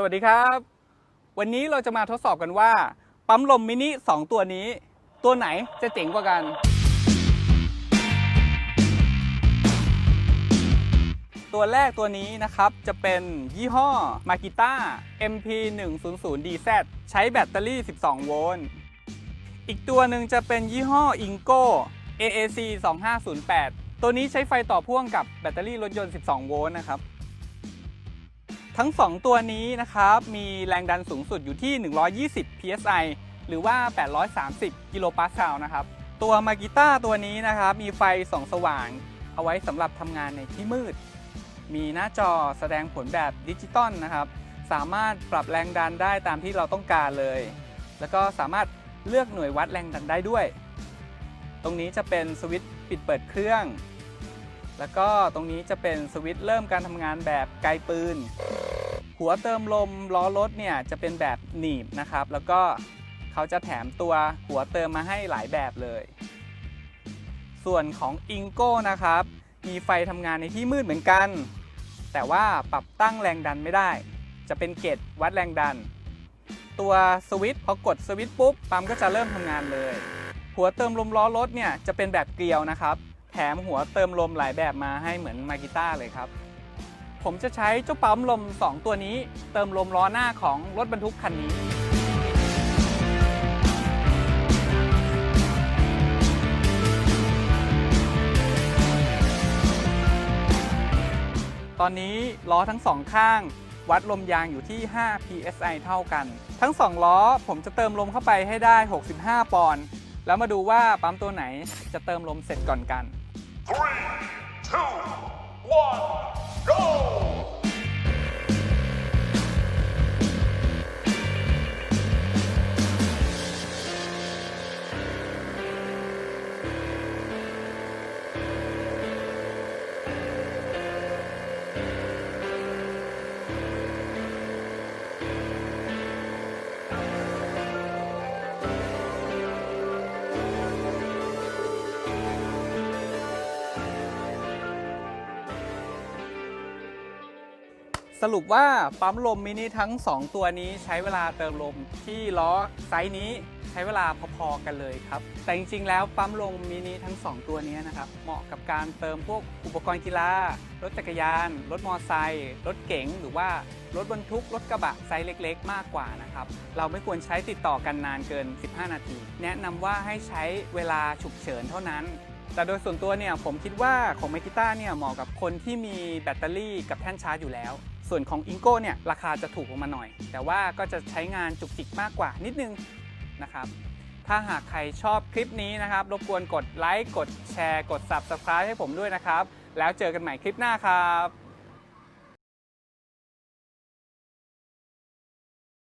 สวัสดีครับ วันนี้เราจะมาทดสอบกันว่า ปั๊มลมมินิ 2 ตัวนี้ ตัวไหนจะเจ๋งกว่ากัน ตัวแรกตัวนี้นะครับ จะเป็นยี่ห้อ Makita MP 1 0 0 DZ ใช้แบตเตอรี่ 12 โวลต์ อีกตัวหนึ่งจะเป็นยี่ห้อ Ingo AAC 2508 ตัวนี้ใช้ไฟต่อพ่วงกับแบตเตอรี่รถยนต์ 12 โวลต์นะครับ ทั้ง 2 ตัวนี้นะครับ มีแรงดันสูงสุดอยู่ที่ 120 psi หรือว่า 830 กิโลปาสคาลนะครับ ตัวมากิต้าตัวนี้นะครับ มีไฟส่องสว่าง เอาไว้สำหรับทำงานในที่มืด มีหน้าจอแสดงผลแบบดิจิตอลนะครับ สามารถปรับแรงดันได้ตามที่เราต้องการเลย แล้วก็สามารถเลือกหน่วยวัดแรงดันได้ด้วย ตรงนี้จะเป็นสวิตช์ปิดเปิดเครื่อง แล้วก็ตรงนี้จะเป็นสวิตช์เริ่มการทำงานแบบไกลปืน หัวเติมลมล้อรถเนี่ยจะเป็นแบบหนีบนะครับ แล้วก็เขาจะแถมตัวหัวเติมมาให้หลายแบบเลย ส่วนของอิงโก้นะครับ มีไฟทำงานในที่มืดเหมือนกัน แต่ว่าปรับตั้งแรงดันไม่ได้ จะเป็นเกจวัดแรงดัน ตัวสวิตช์พอกดสวิตช์ปุ๊บปั๊มก็จะเริ่มทำงานเลย หัวเติมลมล้อรถเนี่ยจะเป็นแบบเกลียวนะครับ แถมหัวเติมลมหลายแบบมาให้เหมือนมากิต้าเลยครับ ผมจะใช้เจ้าปั๊มลม 2 ตัวนี้ เติมลมล้อหน้าของรถบรรทุกคันนี้ ตอนนี้ล้อทั้งสองข้าง วัดลมยางอยู่ที่ 5 psi เท่ากัน ทั้ง 2 ล้อผมจะเติมลมเข้าไปให้ได้ 65 ปอนด์แล้วมาดูว่าปั๊มตัวไหนจะเติมลมเสร็จก่อนกัน 3, 2, 1 สรุปว่าปั๊มลมมินิทั้ง 2 ตัวนี้ใช้เวลาเติมลมที่ล้อไซส์นี้ใช้เวลาพอๆกันเลยครับ แต่จริงๆ แล้วปั๊มลมมินิทั้ง 2 ตัวนี้นะครับ เหมาะกับการเติมพวกอุปกรณ์กีฬา รถจักรยาน รถมอเตอร์ไซค์รถเก๋ง หรือว่ารถบรรทุก รถกระบะไซส์เล็กๆ มากกว่านะครับ เราไม่ควรใช้ติดต่อกันนานเกิน 15 นาที แนะนำว่าให้ใช้เวลาฉุกเฉินเท่านั้น แต่โดยส่วนตัวเนี่ยผมคิดว่าของเมกิต้าเนี่ยเหมาะกับคนที่มีแบตเตอรี่กับแท่นชาร์จอยู่แล้ว ส่วนของ i n g o เนี่ยราคาจะถูกลงมาหน่อย แต่ว่าก็จะใช้งานจุกจิกมากกว่านิดนึงนะครับถ้าหากใครชอบคลิปนี้นะครับ รบกวนกดไลค์กดแชร์ กด Subscribe ให้ผมด้วยนะครับ แล้วเจอกันใหม่คลิปหน้าครับ